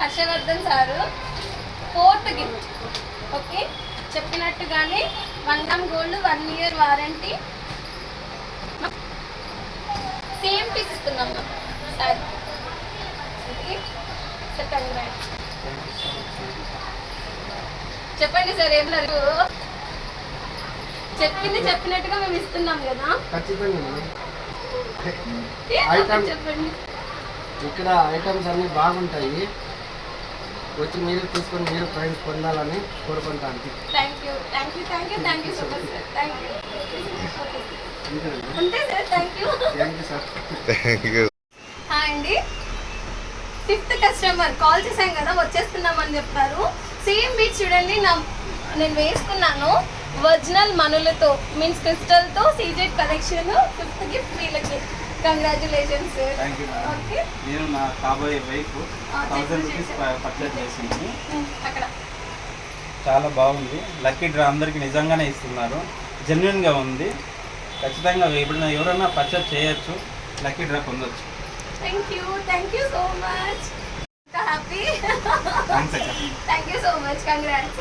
Harshavardhan sir. Fourth gift. Okay? చెప్పినట్టుగానే one gram gold one year warranty. Same piece ఇస్తున్నాం sir. Okay? Congrat చెప్పండి sir ఏం లేదు. చెప్పింది చెప్పినట్టుగా మేము ఇస్తున్నాం కదా. చెప్పండి? ఇక్కడ ఐటమ్స్ అన్ని బాగుంటాయి. వచ్చి మీరు తీసుకొని మీరు ప్రైజ్ పొందాలని కోరుకుంటాను. Thank you thank you thank you thank you so much sir thank you అంతే sir thank you thank you sir thank you hi అండి. ఫిఫ్త్ కస్టమర్ కాల్ చేశాం కదా వచ్చేస్తున్నామని చెప్పారు. సేమ్ బీచ్ చూడండి నా నేను వేసుకున్నాను. ఒరిజినల్ మనులతో మీన్స్ క్రిస్టల్తో సీజెడ్ కలెక్షన్ ఫిఫ్త్ గిఫ్ట్ వీళ్ళకి. కంగ్రాచులేషన్స్ ఓకే నా కాబోయే వైఫ్ చేసి రూపీస్. పర్చేజ్ చేసింది. చాలా బాగుంది. లక్కీ డ్రా అందరికి నిజంగానే ఇస్తున్నారు. జెన్యున్గా ఉంది. ఖచ్చితంగా ఎప్పుడైనా ఎవరైనా పర్చేజ్ చేయొచ్చు. లక్కీ డ్రా పొందొచ్చు. Thank you thank you so much happy thanks అక్క. Thank you so much congrats